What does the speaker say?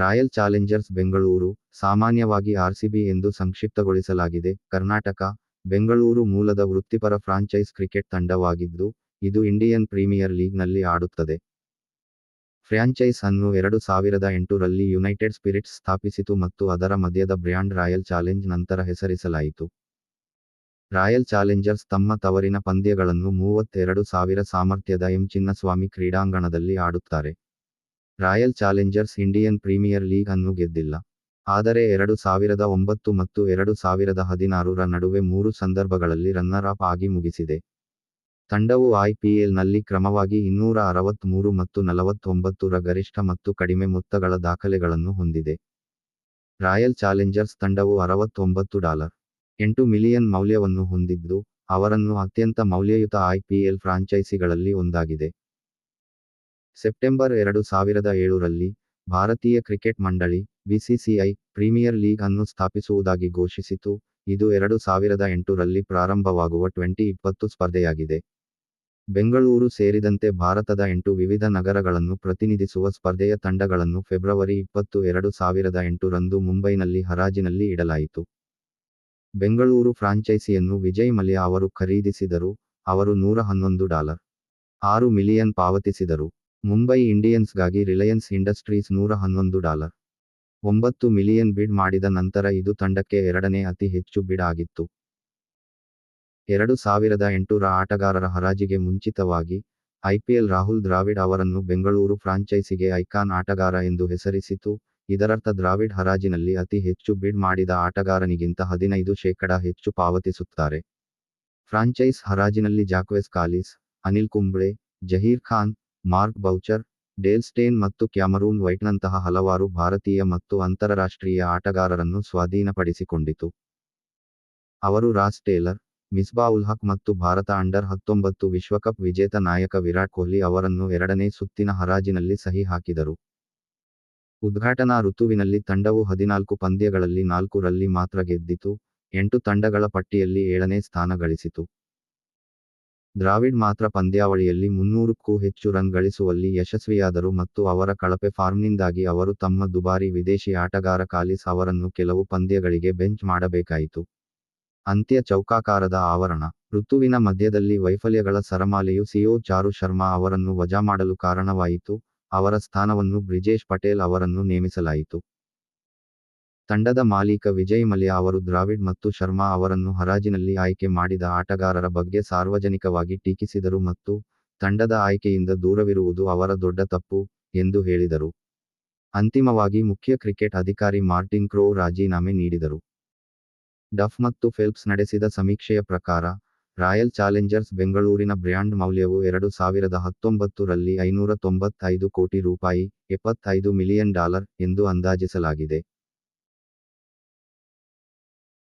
Royal Challengers Bengaluru, ಸಾಮಾನ್ಯವಾಗಿ RCB ಎಂದು ಸಂಕ್ಷಿಪ್ತಗೊಳಿಸಲಾಗಿದೆ. ಕರ್ನಾಟಕ, ಬೆಂಗಳೂರು ಮೂಲದ ವೃತ್ತಿಪರ ಫ್ರಾಂಚೈಸ್ ಕ್ರಿಕೆಟ್ ತಂಡವಾಗಿದ್ದು, ಇದು ಇಂಡಿಯನ್ ಪ್ರೀಮಿಯರ್ ಲೀಗ್ನಲ್ಲಿ ಆಡುತ್ತದೆ. ಫ್ರ್ಯಾಂಚೈಸ್ ಅನ್ನು ಎರಡು ಸಾವಿರದ ಎಂಟರಲ್ಲಿ ಯುನೈಟೆಡ್ ಸ್ಪಿರಿಟ್ಸ್ ಸ್ಥಾಪಿಸಿತು ಮತ್ತು ಅದರ ಮಧ್ಯದ ಬ್ರ್ಯಾಂಡ್ ರಾಯಲ್ ಚಾಲೆಂಜ್ ನಂತರ ಹೆಸರಿಸಲಾಯಿತು. ರಾಯಲ್ ಚಾಲೆಂಜರ್ಸ್ ತಮ್ಮ ತವರಿನ ಪಂದ್ಯಗಳನ್ನು ಮೂವತ್ತೆರಡು ಸಾವಿರ ಸಾಮರ್ಥ್ಯದ ಎಂ ಚಿನ್ನಸ್ವಾಮಿ ಕ್ರೀಡಾಂಗಣದಲ್ಲಿ ಆಡುತ್ತಾರೆ. Royal Challengers Indian Premier League ಅನ್ನು ಗೆದ್ದಿಲ್ಲ. ಆದರೆ ಎರಡು ಸಾವಿರದ ಒಂಬತ್ತು ಮತ್ತು ಎರಡು ಸಾವಿರದ ಹದಿನಾರರ ನಡುವೆ ಮೂರು ಸಂದರ್ಭಗಳಲ್ಲಿ ರನ್ನರ್ ಅಪ್ ಆಗಿ ಮುಗಿಸಿದೆ. ತಂಡವು ಐಪಿಎಲ್ನಲ್ಲಿ ಕ್ರಮವಾಗಿ ಇನ್ನೂರ ಅರವತ್ಮೂರು ಮತ್ತು ನಲವತ್ತೊಂಬತ್ತು ರ ಗರಿಷ್ಠ ಮತ್ತು ಕಡಿಮೆ ಮೊತ್ತಗಳ ದಾಖಲೆಗಳನ್ನು ಹೊಂದಿದೆ. ರಾಯಲ್ ಚಾಲೆಂಜರ್ಸ್ ತಂಡವು ಅರವತ್ತೊಂಬತ್ತು ಡಾಲರ್ ಎಂಟು ಮಿಲಿಯನ್ ಮೌಲ್ಯವನ್ನು ಹೊಂದಿದ್ದು, ಅವರನ್ನು ಅತ್ಯಂತ ಮೌಲ್ಯಯುತ ಐಪಿಎಲ್ ಫ್ರಾಂಚೈಸಿಗಳಲ್ಲಿ ಒಂದಾಗಿದೆ. ಸೆಪ್ಟೆಂಬರ್ ಎರಡು ಸಾವಿರದ ಏಳರಲ್ಲಿ ಭಾರತೀಯ ಕ್ರಿಕೆಟ್ ಮಂಡಳಿ, ಬಿಸಿಸಿಐ, ಪ್ರೀಮಿಯರ್ ಲೀಗ್ ಅನ್ನು ಸ್ಥಾಪಿಸುವುದಾಗಿ ಘೋಷಿಸಿತು. ಇದು ಎರಡು ಸಾವಿರದ ಎಂಟರಲ್ಲಿ ಪ್ರಾರಂಭವಾಗುವ ಟ್ವೆಂಟಿ ಇಪ್ಪತ್ತು ಸ್ಪರ್ಧೆಯಾಗಿದೆ. ಬೆಂಗಳೂರು ಸೇರಿದಂತೆ ಭಾರತದ ಎಂಟು ವಿವಿಧ ನಗರಗಳನ್ನು ಪ್ರತಿನಿಧಿಸುವ ಸ್ಪರ್ಧೆಯ ತಂಡಗಳನ್ನು ಫೆಬ್ರವರಿ ಇಪ್ಪತ್ತು ಎರಡು ಸಾವಿರದ ಎಂಟರಂದು ಮುಂಬೈನಲ್ಲಿ ಹರಾಜಿನಲ್ಲಿ ಇಡಲಾಯಿತು. ಬೆಂಗಳೂರು ಫ್ರಾಂಚೈಸಿಯನ್ನು ವಿಜಯ್ ಮಲ್ಯ ಅವರು ಖರೀದಿಸಿದರು. ಅವರು ನೂರ ಹನ್ನೊಂದು ಡಾಲರ್, ಆರು ಮಿಲಿಯನ್ ಪಾವತಿಸಿದರು. ಮುಂಬೈ ಇಂಡಿಯನ್ಸ್ಗಾಗಿ ರಿಲಯನ್ಸ್ ಇಂಡಸ್ಟ್ರೀಸ್ ನೂರ ಹನ್ನೊಂದು ಡಾಲರ್. ಒಂಬತ್ತು ಮಿಲಿಯನ್ ಬಿಡ್ ಮಾಡಿದ ನಂತರ ಇದು ತಂಡಕ್ಕೆ ಎರಡನೇ ಅತಿ ಹೆಚ್ಚು ಬಿಡ್ ಆಗಿತ್ತು. ಎರಡು ಸಾವಿರದ ಎಂಟುರ ಆಟಗಾರರ ಹರಾಜಿಗೆ ಮುಂಚಿತವಾಗಿ ಐಪಿಎಲ್ ರಾಹುಲ್ ದ್ರಾವಿಡ್ ಅವರನ್ನು ಬೆಂಗಳೂರು ಫ್ರಾಂಚೈಸಿಗೆ ಐಕಾನ್ ಆಟಗಾರ ಎಂದು ಹೆಸರಿಸಿತು. ಇದರರ್ಥ ದ್ರಾವಿಡ್ ಹರಾಜಿನಲ್ಲಿ ಅತಿ ಹೆಚ್ಚು ಬಿಡ್ ಮಾಡಿದ ಆಟಗಾರನಿಗಿಂತ ಹದಿನೈದು ಶೇಕಡ ಹೆಚ್ಚು ಪಾವತಿಸುತ್ತಾರೆ. Franchise ಹರಾಜಿನಲ್ಲಿ Jacques Kallis, Anil Kumble, Zaheer Khan Mark Boucher, Dale Steyn ಮತ್ತು ಕ್ಯಾಮರೂನ್ ವೈಟ್ನಂತಹ ಹಲವಾರು ಭಾರತೀಯ ಮತ್ತು ಅಂತಾರಾಷ್ಟ್ರೀಯ ಆಟಗಾರರನ್ನು ಸ್ವಾಧೀನಪಡಿಸಿಕೊಂಡಿತು. ಅವರು ರಾಸ್ ಟೇಲರ್ ಮಿಸ್ಬಾ ಉಲ್ ಹಕ್ ಮತ್ತು ಭಾರತ ಅಂಡರ್ ಹತ್ತೊಂಬತ್ತು ವಿಶ್ವಕಪ್ ವಿಜೇತ ನಾಯಕ ವಿರಾಟ್ ಕೊಹ್ಲಿ ಅವರನ್ನು ಎರಡನೇ ಸುತ್ತಿನ ಹರಾಜಿನಲ್ಲಿ ಸಹಿ ಹಾಕಿದರು. ಉದ್ಘಾಟನಾ ಋತುವಿನಲ್ಲಿ ತಂಡವು ಹದಿನಾಲ್ಕು ಪಂದ್ಯಗಳಲ್ಲಿ ನಾಲ್ಕು ರಲ್ಲಿ ಮಾತ್ರ ಗೆದ್ದಿತು, ಎಂಟು ತಂಡಗಳ ಪಟ್ಟಿಯಲ್ಲಿ ಏಳನೇ ಸ್ಥಾನ ಗಳಿಸಿತು. ದ್ರಾವಿಡ್ ಮಾತ್ರ ಪಂದ್ಯಾವಳಿಯಲ್ಲಿ ಮುನ್ನೂರಕ್ಕೂ ಹೆಚ್ಚು ರನ್ ಗಳಿಸುವಲ್ಲಿ ಯಶಸ್ವಿಯಾದರು ಮತ್ತು ಅವರ ಕಳಪೆ ಫಾರ್ಮ್ನಿಂದಾಗಿ ಅವರು ತಮ್ಮ ದುಬಾರಿ ವಿದೇಶಿ ಆಟಗಾರ ಕಾಲಿಸ್ ಅವರನ್ನು ಕೆಲವು ಪಂದ್ಯಗಳಿಗೆ ಬೆಂಚ್ ಮಾಡಬೇಕಾಯಿತು. ಅಂತ್ಯ ಚೌಕಾಕಾರದ ಆವರಣ. ಋತುವಿನ ಮಧ್ಯದಲ್ಲಿ ವೈಫಲ್ಯಗಳ ಸರಮಾಲೆಯು ಸಿಒ ಚಾರು ಶರ್ಮಾ ಅವರನ್ನು ವಜಾ ಮಾಡಲು ಕಾರಣವಾಯಿತು. ಅವರ ಸ್ಥಾನವನ್ನು ಬ್ರಿಜೇಶ್ ಪಟೇಲ್ ಅವರನ್ನು ನೇಮಿಸಲಾಯಿತು. ತಂಡದ ಮಾಲೀಕ ವಿಜಯ್ ಮಲ್ಯ ಅವರು ದ್ರಾವಿಡ್ ಮತ್ತು ಶರ್ಮಾ ಅವರನ್ನು ಹರಾಜಿನಲ್ಲಿ ಆಯ್ಕೆ ಮಾಡಿದ ಆಟಗಾರರ ಬಗ್ಗೆ ಸಾರ್ವಜನಿಕವಾಗಿ ಟೀಕಿಸಿದರು ಮತ್ತು ತಂಡದ ಆಯ್ಕೆಯಿಂದ ದೂರವಿರುವುದು ಅವರ ದೊಡ್ಡ ತಪ್ಪು ಎಂದು ಹೇಳಿದರು. ಅಂತಿಮವಾಗಿ ಮುಖ್ಯ ಕ್ರಿಕೆಟ್ ಅಧಿಕಾರಿ ಮಾರ್ಟಿನ್ ಕ್ರೋ ರಾಜೀನಾಮೆ ನೀಡಿದರು. ಡಫ್ ಮತ್ತು ಫೆಲ್ಪ್ಸ್ ನಡೆಸಿದ ಸಮೀಕ್ಷೆಯ ಪ್ರಕಾರ, ರಾಯಲ್ ಚಾಲೆಂಜರ್ಸ್ ಬೆಂಗಳೂರಿನ ಬ್ರ್ಯಾಂಡ್ ಮೌಲ್ಯವು ಎರಡು ಸಾವಿರದ ಹತ್ತೊಂಬತ್ತು ರಲ್ಲಿ ಐನೂರ ತೊಂಬತ್ತೈದು ಕೋಟಿ ರೂಪಾಯಿ, ಎಪ್ಪತ್ತೈದು ಮಿಲಿಯನ್ ಡಾಲರ್ ಎಂದು ಅಂದಾಜಿಸಲಾಗಿದೆ.